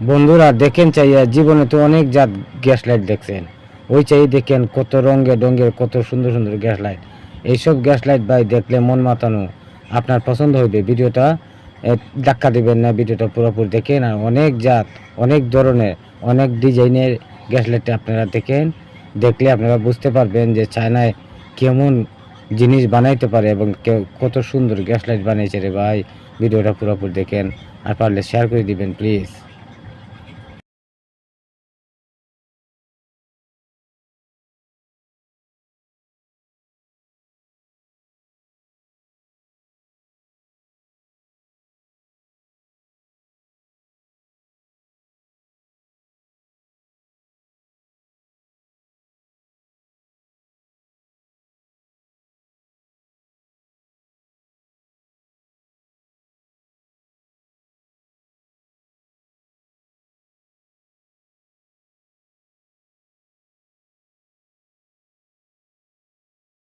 বন্ধুরা, দেখেন চাইয়া জীবনে তো অনেক জাত গ্যাস লাইট দেখছেন। ওই চাই দেখেন কত রঙে ডঙ্গের কত সুন্দর সুন্দর গ্যাস লাইট। এইসব গ্যাস লাইট ভাই দেখলে মন মাতানো, আপনার পছন্দ হইবে। ভিডিওটা ধাক্কা দিবেন না, ভিডিওটা পুরোপুরি দেখেন। আর অনেক জাত, অনেক ধরনের, অনেক ডিজাইনের গ্যাস লাইট আপনারা দেখেন। দেখলে আপনারা বুঝতে পারবেন যে চায়নায় কেমন জিনিস বানাইতে পারে এবং কেউ কত সুন্দর গ্যাস লাইট বানিয়েছে রে ভাই। ভিডিওটা পুরোপুরি দেখেন, আর পারলে শেয়ার করে দিবেন প্লিজ